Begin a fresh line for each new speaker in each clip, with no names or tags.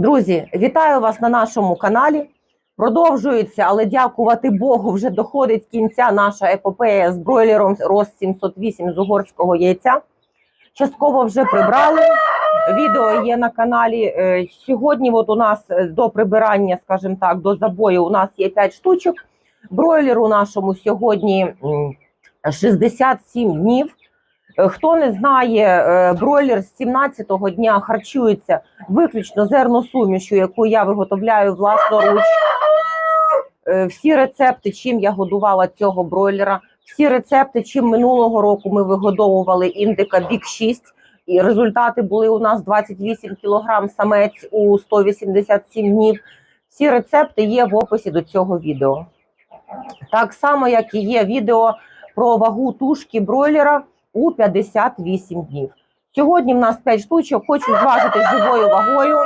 Друзі, вітаю вас на нашому каналі. Продовжується, але дякувати Богу, вже доходить кінця наша епопея з бройлером Рост 708 з угорського яйця. Частково вже прибрали. Відео є на каналі. Е, Сьогодні, от у нас е, до прибирання, скажімо так, до забою, у нас є 5 штучок. Бройлеру нашому сьогодні 67 днів. Е, Хто не знає, е, бройлер з 17-го дня харчується виключно зерносумішю, яку я виготовляю власноруч. Е, Всі рецепти, чим я годувала цього бройлера, всі рецепти, чим минулого року ми вигодовували індика Бік 6, і результати були у нас 28 кг самець у 187 днів. Всі рецепти є в описі до цього відео. Так само, як і є відео про вагу тушки бройлера у 58 днів. Сьогодні в нас 5 штучок. Хочу зважити живою вагою.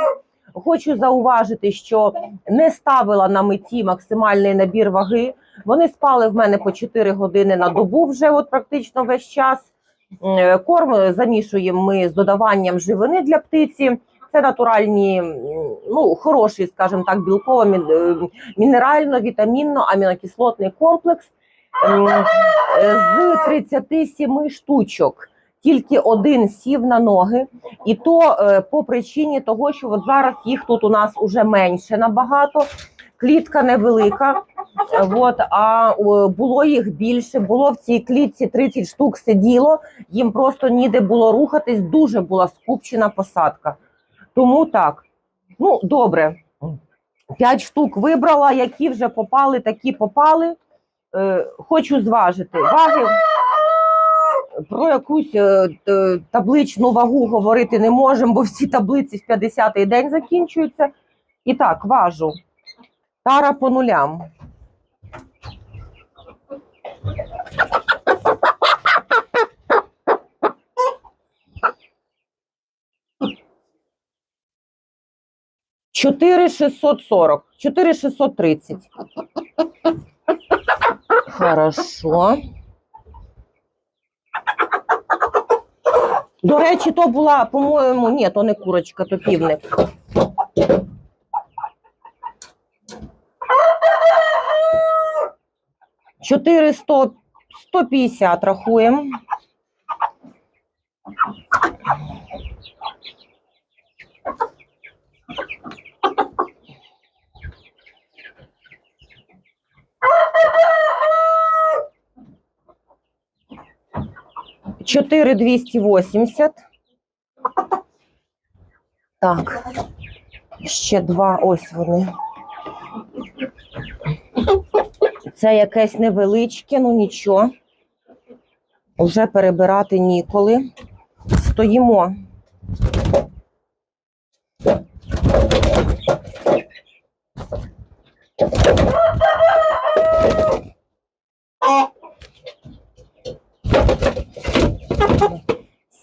Хочу зауважити, що не ставила на меті максимальний набір ваги. Вони спали в мене по 4 години на добу вже от практично весь час. Е, Корм замішуємо ми з додаванням живини для птиці. Це натуральні, ну хороший, скажімо так, білково мінерально, вітамінно, амінокислотний комплекс. М, е, З 37 штучок тільки один сів на ноги, і то е, по причині того, що от зараз їх тут у нас уже менше набагато. Клітка невелика, е, от, а е, було їх більше. Було в цій клітці 30 штук сиділо, їм просто ніде було рухатись, дуже була скупчена посадка. Тому так, ну добре. П'ять штук вибрала, які вже попали, такі попали. Е, хочу зважити. Ваги про якусь е, табличну вагу говорити не можемо, бо всі таблиці в 50-й день закінчуються. І так, важу. Тара по нулям. Чотири шістсот сорок, чотири шістсот тридцять. Хорошо. До речі, то була, по-моєму, ні, то не курочка, то півник. Чотири сто, п'ятдесят рахуємо. Чотири двісті вісімдесят. Так. Ще два. Ось вони. Це якесь невеличке, ну нічого. Вже перебирати ніколи. Стоїмо.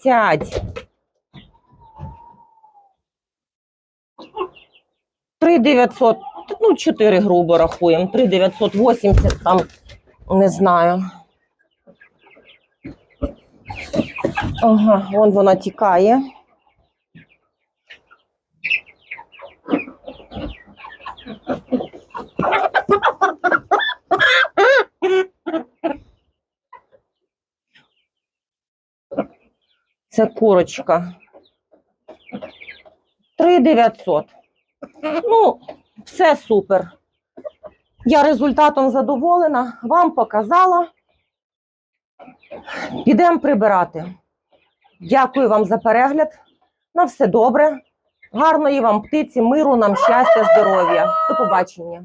Сядь. Три дев'ятсот, ну, чотири грубо рахуємо. Три дев'ятсот вісімдесят там, не знаю. Ага, вон вона тікає. Це курочка. 3900. Ну, все супер. Я результатом задоволена, вам показала. Підемо прибирати. Дякую вам за перегляд. На все добре. Гарної вам птиці, миру, нам щастя, здоров'я. До побачення.